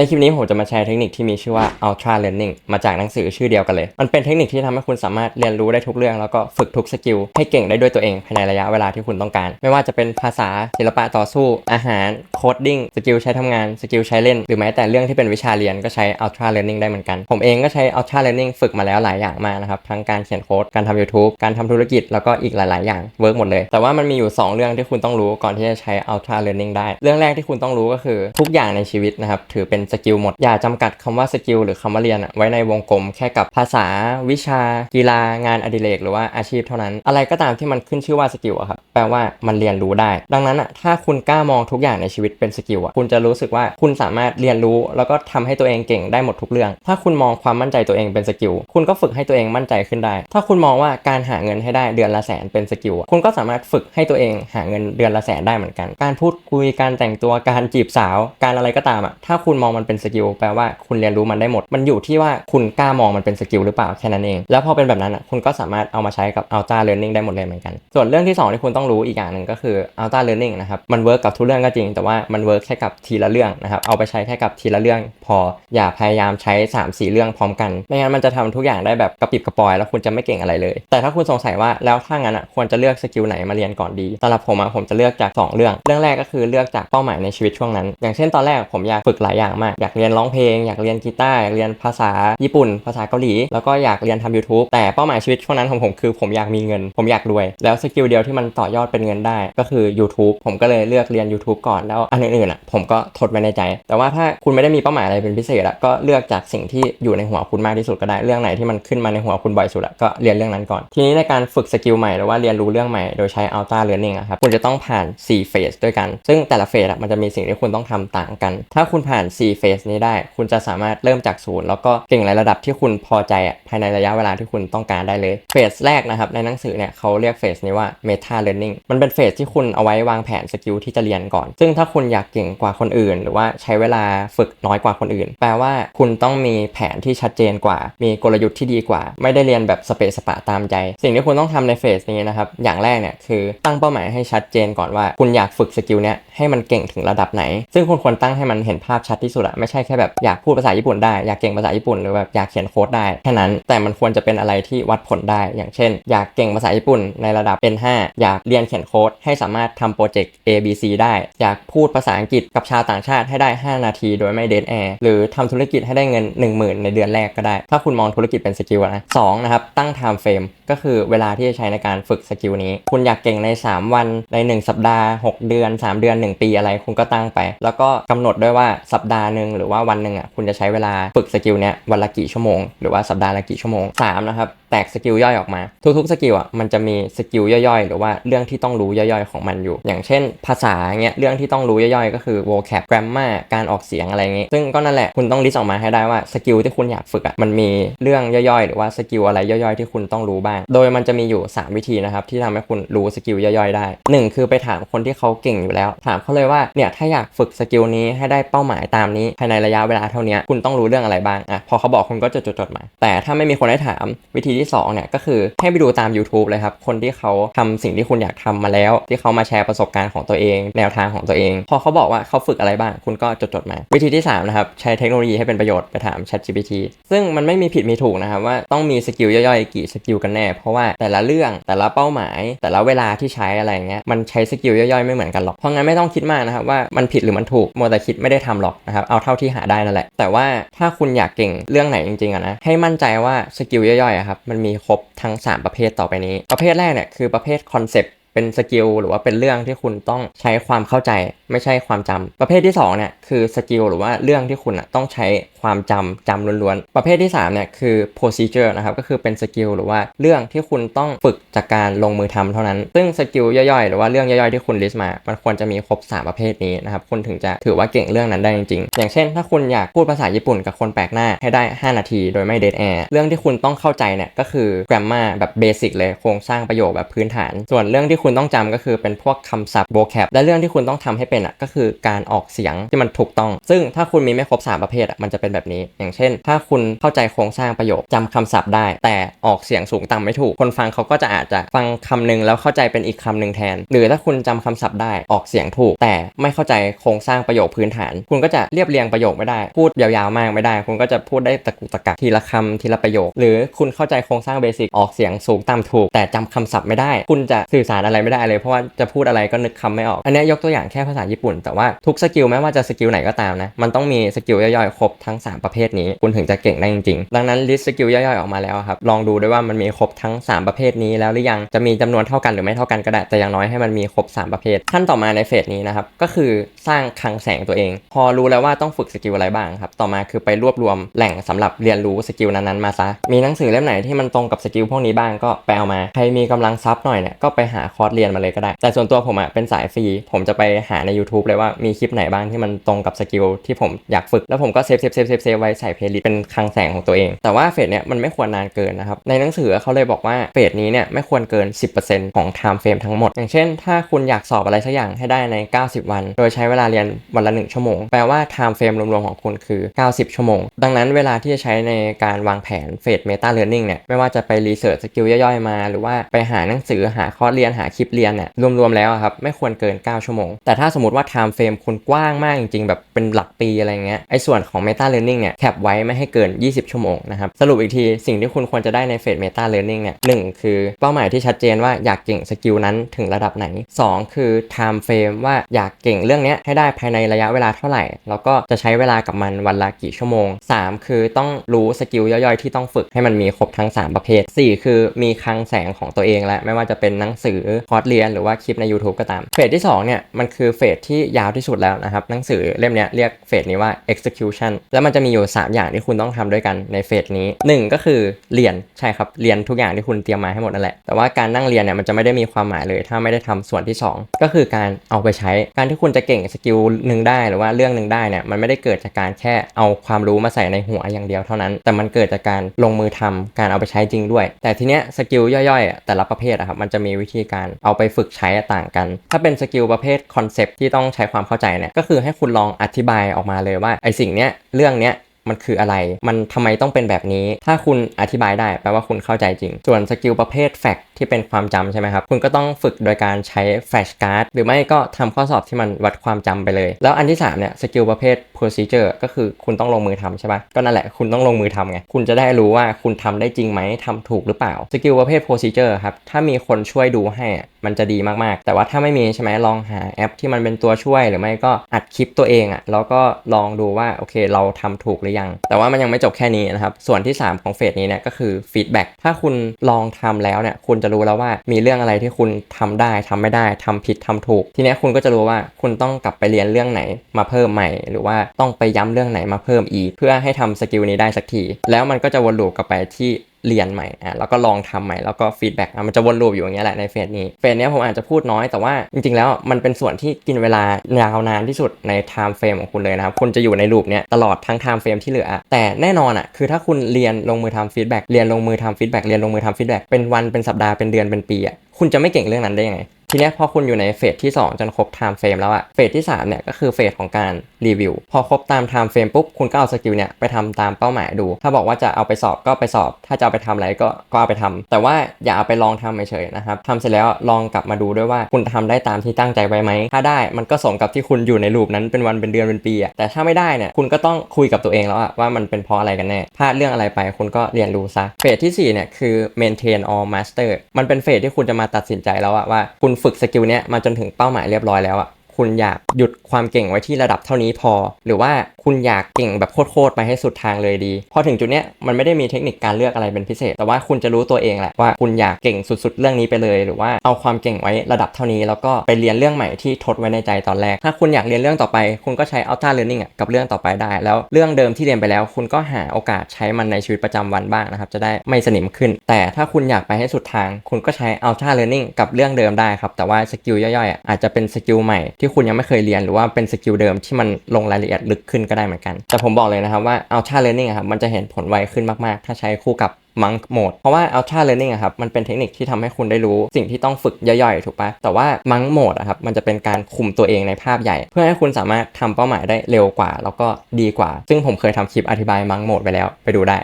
ในคลิปนี้ผมจะมาแชร์เทคนิคที่มีชื่อว่า Ultra Learning มาจากหนังสือชื่อเดียวกันเลย มันเป็นเทคนิคที่ทำให้คุณสามารถเรียนรู้ได้ทุกเรื่อง แล้วก็ฝึกทุกสกิลให้เก่งได้ด้วยตัวเองภายในระยะเวลาที่คุณต้องการ ไม่ว่าจะเป็นภาษาศิลปะต่อสู้ อาหารโคดดิ้งสกิลใช้ทำงานสกิลใช้เล่น หรือแม้แต่เรื่องที่เป็นวิชาเรียนก็ใช้ Ultra Learning ได้เหมือนกัน ผมเองก็ใช้ Ultra Learning ฝึกมาแล้วหลายอย่างมากนะครับทั้งการเขียนโค้ดการทำ YouTube การทำธุรกิจแล้วก็อีกหลาย ๆ อย่างเวิร์กหมดเลย แต่ว่ามันมีอยู่ 2 เรื่องที่คุณต้องรู้ก่อนที่จะใช้ Ultra Learning ได้ เรื่องแรกที่คุณต้องรู้ก็คือทุกอย่างในชีวิตนะครับถือเป็นสกิลหมด อย่าจำกัดคำว่าสกิลหรือคำว่าเรียนอะไว้ในวงกลมแค่กับภาษา วิชา กีฬางานอดิเรกหรือว่าอาชีพเท่านั้น อะไรก็ตามที่มันขึ้นชื่อว่าสกิลอะครับแปลว่ามันเรียนรู้ได้ ดังนั้นอะถ้าคุณกล้ามองทุกอย่างในชีวิตเป็นสกิลอะคุณจะรู้สึกว่าคุณสามารถเรียนรู้ แล้วก็ทำให้ตัวเองเก่งได้หมดทุกเรื่อง ถ้าคุณมองความมั่นใจตัวเองเป็นสกิลคุณก็ฝึกให้ตัวเองมั่นใจขึ้นได้ ถ้าคุณมองว่าการหาเงินให้ได้เดือนละแสนเป็นสกิลอะคุณก็สามารถฝึกให้ตัวเองหาเงินเดือนละแสนได้เหมือนกัน การพูดคุยการแต่งตัวการจีบสาว การอะไรก็ตามอะถ้าคุณมองมันันเป็นสกิลแปลว่าคุณเรียนรู้มันได้หมด มันอยู่ที่ว่าคุณกล้ามองมันเป็นสกิลหรือเปล่าแค่นั้นเอง แล้วพอเป็นแบบนั้นอะคุณก็สามารถเอามาใช้กับ Ultra Learning ได้หมดเลยเหมือนกัน ส่วนเรื่องที่ 2 ที่คุณต้องรู้อีกอย่างหนึ่งก็คือ Ultra Learning นะครับมันเวิร์กกับทุกเรื่องก็จริง แต่ว่ามันเวิร์กแค่กับทีละเรื่องนะครับเอาไปใช้แค่กับทีละเรื่อง พออย่าพยายามใช้ 3 4 เรื่องพร้อมกันไม่งั้นมันจะทำทุกอย่างได้แบบกระปิบกระปอย แล้วคุณจะไม่เก่งอะไรเลย แต่ถ้าคุณสงสัยว่าแล้วถ้างั้นอะควรจะเลือกสกิลไหนมาเรียนก่อนดีสำหรับผมอะผมจะเลือกจาก 2 เรื่อง เรื่องแรกก็คือเลือกจากเป้าหมายในชีวิตช่วงนั้น อย่างเช่นตอนแรกผมอยากฝึกหลายอย่างมาก อยากเรียนร้องเพลง อยากเรียนกีตาร์อยากเรียนภาษาญี่ปุ่น ภาษาเกาหลี แล้วก็อยากเรียนทำ YouTube แต่เป้าหมายชีวิตช่วงนั้นของผมคือผมอยากมีเงิน ผมอยากรวย แล้วสกิลเดียวที่มันต่อยอดเป็นเงินได้ ก็คือ YouTube ผมก็เลยเลือกเรียน YouTube ก่อนแล้วอันอื่นๆอะผมก็ทดไว้ในใจ แต่ว่าถ้าคุณไม่ได้มีเป้าหมายอะไรเป็นพิเศษอะก็เลือกจากสิ่งที่อยู่ในหัวคุณมากที่สุดก็ได้เรื่องไหนที่มันขึ้นมาในหัวคุณบ่อยสุดอะก็เรียนเรื่องนั้นก่อน ทีนี้ในการฝึกสกิลใหม่หรือว่าเรียนรู้เรื่องใหม่โดยใช้ Ultra Learning อะครับคุณจะต้องผ่าน4เฟสด้วยกัน ซึ่งแต่ละเฟสอะมันจะมีสิ่งที่คุณต้องทำต่างกัน ถ้าคุณผ่าน4เฟสนี้ได้ คุณจะสามารถเริ่มจากศูนย์แล้วก็เก่งในระดับที่คุณพอใจภายในระยะเวลาที่คุณต้องการได้เลยเฟสแรกนะครับในหนังสือเนี่ยเขาเรียกเฟสนี้ว่า Meta Learning มันเป็นเฟสที่คุณเอาไว้วางแผนสกิลที่จะเรียนก่อน ซึ่งถ้าคุณอยากเก่งกว่าคนอื่น หรือว่าใช้เวลาฝึกน้อยกว่าคนอื่น แปลว่าคุณต้องมีแผนที่ชัดเจนกว่า มีกลยุทธ์ที่ดีกว่า ไม่ได้เรียนแบบสเปซสปะตามใจ สิ่งที่คุณต้องทำในเฟสนี้นะครับอย่างแรกเนี่ยคือตั้งเป้าหมายให้ชัดเจนก่อนว่า คุณอยากฝึกสกิลเนี้ยให้มันเก่งถึงระดับไหน ซึ่งคุณควรตั้งให้มันเห็นภาพชัดที่สุดอะไม่ใช่แค่แบบอยากพูดภาษาญี่ปุ่นได้อยากเก่งภาษาญี่ปุ่นหรือแบบอยากเขียนโค้ดได้แค่นั้นแต่มันควรจะเป็นอะไรที่วัดผลได้ อย่างเช่น อยากเก่งภาษาญี่ปุ่นในระดับ N5 อยากเรียนเขียนโค้ดให้สามารถทำโปรเจกต์ A B C ได้ อยากพูดภาษาอังกฤษกับชาวต่างชาติให้ได้ 5 นาทีโดยไม่เดทแอร์หรือทำธุรกิจให้ได้เงิน 10,000 ในเดือนแรกก็ได้ ถ้าคุณมองธุรกิจเป็นสกิลนะสองนะครับตั้ง time frame ก็คือเวลาที่จะใช้ในการฝึกสกิลนี้ คุณอยากเก่งใน 3 วันใน 1 สัปดาห์ 6 เดือน 3 เดือน 1 ปีอะไรคุณก็ตั้งไป แล้วก็กำหนดด้วยว่าสัปดาห์หนึ่งหรือว่าวันหนึ่งอะคุณจะใช้เวลาฝึกสกิลเนี้ยวันละกี่ชั่วโมงหรือว่าสัปดาห์ละกี่ชั่วโมงสามนะครับแตกสกิลย่อยออกมา ทุกๆสกิลอะมันจะมีสกิลย่อยๆ หรือว่าเรื่องที่ต้องรู้ย่อยๆของมันอยู่ อย่างเช่น ภาษาเงี้ยเรื่องที่ต้องรู้ย่อยๆ ก็คือ vocab grammar การออกเสียงอะไรเงี้ยซึ่งก็นั่นแหละคุณต้องลิสต์ออกมาให้ได้ว่าสกิลที่คุณอยากฝึกอะมันมีเรื่องย่อยๆ หรือว่าสกิลอะไรย่อยๆ ที่คุณต้องรู้บ้าง โดยมันจะมีอยู่ 3 วิธีนะครับที่ทำให้คุณรู้สกิลย่อยๆได้ 1 คือไปถามคนที่เขาเก่งอยู่แล้ว ถามเขาเลยว่าเนี่ยถ้าอยากฝึกสกิลนี้ให้ได้เป้าหมายตามนี้ภายในระยะเวลาเท่านี้คุณต้องรู้เรื่องอะไรบ้างอะพอเขาบอกคุณก็จะจดๆมา แต่ถ้าไม่มีคนให้ถามวิธีที่2เนี่ยก็คือให้ไปดูตาม YouTube เลยครับคนที่เขาทำสิ่งที่คุณอยากทำมาแล้ว ที่เขามาแชร์ประสบการณ์ของตัวเอง แนวทางของตัวเอง พอเขาบอกว่าเขาฝึกอะไรบ้าง คุณก็จดๆมา วิธีที่3นะครับใช้เทคโนโลยีให้เป็นประโยชน์ไปถาม ChatGPT ซึ่งมันไม่มีผิดมีถูกนะครับว่าต้องมีสกิลย่อยๆกี่สกิลกันแน่ เพราะว่าแต่ละเรื่องแต่ละเป้าหมาย แต่ละเวลาที่ใช้อะไรเงี้ยมันใช้สกิลย่อยๆไม่เหมือนกันหรอกเพราะงั้นไม่ต้องคิดมากนะครับว่ามันผิดหรือมันถูกมัวแต่คิดไม่ได้ทำหรอกนะครับเอาเท่าที่หาได้นั่นแหละ แต่ว่าถ้าคุณอยากเก่งเรื่องไหนจริงๆอะนะให้มั่นใจว่าสกิลย่อยๆอะครับมันมีครบทั้ง 3 ประเภทต่อไปนี้ ประเภทแรกเนี่ยคือประเภทคอนเซปต์ เป็นสกิลหรือว่าเป็นเรื่องที่คุณต้องใช้ความเข้าใจไม่ใช่ความจำประเภทที่2เนี่ยคือสกิลหรือว่าเรื่องที่คุณต้องใช้ความจำจำล้วนๆประเภทที่3เนี่ยคือ procedure นะครับก็คือเป็นสกิลหรือว่าเรื่องที่คุณต้องฝึกจากการลงมือทำเท่านั้น ซึ่งสกิลย่อยๆ หรือว่าเรื่องย่อยๆที่คุณลิสต์มา มันควรจะมีครบ 3 ประเภทนี้นะครับคุณถึงจะถือว่าเก่งเรื่องนั้นได้จริงๆ อย่างเช่น ถ้าคุณอยากพูดภาษาญี่ปุ่นกับคนแปลกหน้าให้ได้ 5 นาทีโดยไม่เดทแอร์เรื่องที่คุณต้องเข้าใจเนี่ยก็คือ grammar แบบเบสิกเลยโครงสร้างประโยคแบบพื้นฐาน ส่วนเรื่องที่คุณต้องจำก็คือเป็นพวกคำศัพท์ vocab และเรื่องที่คุณต้องทำให้เป็นอะก็คือการออกเสียงที่มันถูกต้อง ซึ่งถ้าคุณมีไม่ครบ3ประเภทอะมันจะเป็นแบบนี้ อย่างเช่น ถ้าคุณเข้าใจโครงสร้างประโยคจำคำศัพท์ได้ แต่ออกเสียงสูงต่ำไม่ถูก คนฟังเขาก็จะอาจจะฟังคำหนึงแล้วเข้าใจเป็นอีกคำหนึ่งแทน หรือถ้าคุณจำคำศัพท์ได้ออกเสียงถูก แต่ไม่เข้าใจโครงสร้างประโยคพื้นฐาน คุณก็จะเรียบเรียงประโยคไม่ได้ พูดยาวๆมากไม่ได้ คุณก็จะพูดได้ตะกุตะกักทีละคำทีละประโยค หรือคุณเข้าใจโครงสร้างเบสิกออกเสียงสูงต่ำถูก แต่จำคำศัพท์ไม่ได้ คุณจะสื่อสารอะไรไม่ได้เลยเพราะว่าจะพูดอะไรก็นึกคำไม่ออก อันนี้ยกตัวอย่างแค่ภาษาญี่ปุ่น แต่ว่าทุกสกิลไม่ว่าจะสกิลไหนก็ตามนะ มันต้องมีสกิลย่อยๆ ครบทั้ง 3 ประเภทนี้ คุณถึงจะเก่งได้จริงๆ ดังนั้นลิสต์สกิลย่อยๆออกมาแล้วครับ ลองดูด้วยว่ามันมีครบทั้ง 3 ประเภทนี้แล้วหรือยัง จะมีจำนวนเท่ากันหรือไม่เท่ากันก็ได้ แต่อย่างน้อยให้มันมีครบ 3 ประเภท ขั้นต่อมาในเฟสนี้นะครับ ก็คือสร้างคลังแสงตัวเอง พอรู้แล้วว่าต้องฝึกสกิลอะไรบ้างครับ ต่อมาคือไปรวบรวมแหล่งสำหรับเรียนรู้สกิลนั้นๆมาซะ มีหนังสือเล่มไหนที่มันตรงกับสกิลพวกนี้บ้างก็ไปเอามา ใครมีกำลังซับหน่อยเนี่ยก็ไปหาคอร์สเรียนมาเลยก็ได้ แต่ส่วนตัวผมอะเป็นสายฟรี ผมจะไปหาใน YouTube เลยว่ามีคลิปไหนบ้างที่มันตรงกับสกิลที่ผมอยากฝึก แล้วผมก็เซฟเซฟเซฟเซฟเซฟไว้ใส่เพลย์ลิสต์เป็นคลังแสงของตัวเอง แต่ว่าเฟสเนี่ยมันไม่ควรนานเกินนะครับ ในหนังสือเขาเลยบอกว่าเฟสนี้เนี่ยไม่ควรเกิน 10%ของ time frame ทั้งหมด อย่างเช่น ถ้าคุณอยากสอบอะไรสักอย่างให้ได้ใน 90 วัน โดยใช้เวลาเรียนวันละ 1 ชั่วโมง แปลว่า time frame รวมๆของคุณคือ 90 ชั่วโมง ดังนั้นเวลาที่จะใช้ในการวางแผนเฟส meta learning เนี่ยไม่ว่าจะไปรีเสิร์ชสกิลย่อยๆมา หรือว่าไปหาหนังสือหาคอร์สเรียนหาคลิปเรียนเนี่ยรวมๆแล้วครับไม่ควรเกิน 9 ชั่วโมง แต่ถ้าสมมติว่า time frame คุณกว้างมากจริงๆ แบบเป็นหลักปีอะไรเงี้ยไอ้ส่วนของ meta learning เนี่ยแคปไว้ไม่ให้เกิน 20 ชั่วโมงนะครับสรุปอีกทีสิ่งที่คุณควรจะได้ในเฟส meta learning เนี่ยหนึ่งคือเป้าหมายที่ชัดเจนว่าอยากเก่งสกิลนั้นถึงระดับไหน 2 คือ time frame ว่าอยากเก่งเรื่องเนี้ยให้ได้ภายในระยะเวลาเท่าไหร่ แล้วก็จะใช้เวลากับมันวันละกี่ชั่วโมง 3 คือต้องรู้สกิลย่อยๆ ที่ต้องฝึกให้มันมีครบทั้ง 3 ประเภท 4 คือมีคลังแสงของตัวเองและไม่ว่าจะเป็นหนังสือคอร์สเรียนหรือว่าคลิปใน YouTube ก็ตาม เฟสที่2เนี่ยมันคือเฟสที่ยาวที่สุดแล้วนะครับหนังสือเล่มนี้เรียกเฟสนี้ว่า execution แล้วมันจะมีอยู่ 3 อย่างที่คุณต้องทำด้วยกันในเฟสนี้ 1 ก็คือเรียนใช่ครับเรียนทุกอย่างที่คุณเตรียมมาให้หมดนั่นแหละแต่ว่าการนั่งเรียนเนี่ยมันจะไม่ได้มีความหมายเลย ถ้าไม่ได้ทำส่วนที่ 2 ก็คือการเอาไปใช้การที่คุณจะเก่งสกิลหนึ่งได้หรือว่าเรื่องหนึ่งได้เนี่ยมันไม่ได้เกิดจากการแค่เอาความรู้มาใส่ในหัวอย่างเดียวเท่านั้น แต่มันเกิดจากการลงมือทำการเอาไปใช้จริงด้วย แต่ทีเนี้ยสกิลย่อยๆ แต่ละประเภทอะครับมันจะมีวิธีการเอาไปฝึกใช้ต่างกัน ถ้าเป็นสกิลประเภทคอนเซปที่ต้องใช้ความเข้าใจเนี่ยก็คือให้คุณลองอธิบายออกมาเลยว่าไอสิ่งเนี้ยเรื่องเนี้ย มันคืออะไร มันทำไมต้องเป็นแบบนี้ ถ้าคุณอธิบายได้แปลว่าคุณเข้าใจจริง ส่วนสกิลประเภทแฟกที่เป็นความจำใช่ไหมครับ คุณก็ต้องฝึกโดยการใช้แฟลชการ์ดหรือไม่ก็ทำข้อสอบที่มันวัดความจำไปเลย แล้วอันที่3เนี่ยสกิลประเภท procedure ก็คือคุณต้องลงมือทำใช่ปะก็นั่นแหละคุณต้องลงมือทำไง คุณจะได้รู้ว่าคุณทำได้จริงไหมทำถูกหรือเปล่าสกิลประเภท procedure ครับถ้ามีคนช่วยดูให้ มันจะดีมากๆ แต่ว่าถ้าไม่มีใช่ไหมลองหาแอปที่มันเป็นตัวช่วยหรือไม่ก็อัดคลิปตัวเองอะ่ะแล้วก็ลองดูว่าโอเคเราทำถูกหรือยัง แต่ว่ามันยังไม่จบแค่นี้นะครับ ส่วนที่ 3 ของเฟสนี้เนี่ยก็คือฟีดแบ็กถ้าคุณลองทำแล้วเนี่ยคุณจะรู้แล้วว่ามีเรื่องอะไรที่คุณทำได้ทำไม่ได้ทำผิดทำถูก ทีนี้คุณก็จะรู้ว่าคุณต้องกลับไปเรียนเรื่องไหนมาเพิ่มใหม่ หรือว่าต้องไปย้ำเรื่องไหนมาเพิ่มอีก เพื่อให้ทำสกิลนี้ได้สักที แล้วมันก็จะวนลูปกลับไปที่ เรียนใหม่อะแล้วก็ลองทำใหม่แล้วก็ฟีดแบ็กมันจะวนลูปอยู่อย่างเงี้ยแหละในเฟสนี้เฟสนี้ผมอาจจะพูดน้อยแต่ว่าจริงๆแล้วมันเป็นส่วนที่กินเวลายาวนานที่สุดในไทม์เฟรมของคุณเลยนะครับคุณจะอยู่ในลูปเนี้ยตลอดทั้งไทม์เฟรมที่เหลือ แต่แน่นอนอะคือถ้าคุณเรียนลงมือทำฟีดแบ็กเรียนลงมือทำฟีดแบ็กเรียนลงมือทำฟีดแบ็กเป็นวันเป็นสัปดาห์เป็นเดือนเป็นปีอะคุณจะไม่เก่งเรื่องนั้นได้ยังไง ทีนี้พอคุณอยู่ในเฟสที่ 2 จนครบ time frame แล้วอะเฟสที่3เนี่ยก็คือเฟสของการรีวิว พอครบตาม time frame ปุ๊บคุณก็เอาสกิลเนี่ยไปทำตามเป้าหมายดู ถ้าบอกว่าจะเอาไปสอบก็ไปสอบ ถ้าจะเอาไปทำอะไรก็ก็เอาไปทำแต่ว่าอย่าเอาไปลองทำเฉยๆนะครับทำเสร็จแล้วลองกลับมาดูด้วยว่าคุณทำได้ตามที่ตั้งใจไว้ไหมถ้าได้มันก็สมกับที่คุณอยู่ในลูปนั้นเป็นวันเป็นเดือนเป็นปีอะแต่ถ้าไม่ได้เนี่ยคุณก็ต้องคุยกับตัวเองแล้วอะว่ามันเป็นเพราะอะไรกันแน่พลาดเรื่องอะไรไปคุณก็เรียนรู้ซะเฟสที่4เนี่ยคือ maintain or master มันเป็นเฟสที่คุณจะมาตัดสินใจแล้วอะว่าคุณฝึกสกิลเนี้ยมาจนถึงเป้าหมายเรียบร้อยแล้วอะ คุณอยากหยุดความเก่งไว้ที่ระดับเท่านี้พอ หรือว่าคุณอยากเก่งแบบโคตรๆไปให้สุดทางเลยดี พอถึงจุดเนี้ยมันไม่ได้มีเทคนิคการเลือกอะไรเป็นพิเศษ แต่ว่าคุณจะรู้ตัวเองแหละว่าคุณอยากเก่งสุดๆ เรื่องนี้ไปเลย หรือว่าเอาความเก่งไว้ระดับเท่านี้ แล้วก็ไปเรียนเรื่องใหม่ที่ทดไว้ในใจตอนแรก ถ้าคุณอยากเรียนเรื่องต่อไป คุณก็ใช้ Ultra Learning อะกับเรื่องต่อไปได้ แล้วเรื่องเดิมที่เรียนไปแล้ว คุณก็หาโอกาสใช้มันในชีวิตประจำวันบ้างนะครับจะได้ไม่สนิมขึ้น แต่ถ้าคุณอยากไปให้สุดทาง คุณก็ใช้ Ultra Learning กับเรื่องเดิมได้ครับแต่ว่าสกิลย่อยๆอาจจะเป็นสกิลใหม่ที่คุณยังไม่เคยเรียนหรือว่าเป็นสกิลเดิมที่มันลงรายละเอียดลึกขึ้นก็ได้เหมือนกัน แต่ผมบอกเลยนะครับว่า Ultra Learning ครับมันจะเห็นผลไวขึ้นมาก ๆ ถ้าใช้คู่กับ monk mode เพราะว่า ultra learning ครับมันเป็นเทคนิคที่ทำให้คุณได้รู้สิ่งที่ต้องฝึกย่อยๆ ถูกปะแต่ว่า monk mode ครับมันจะเป็นการคุมตัวเองในภาพใหญ่ เพื่อให้คุณสามารถทำเป้าหมายได้เร็วกว่า แล้วก็ดีกว่า ซึ่งผมเคยทำคลิปอธิบาย monk mode ไปแล้วไปดูได้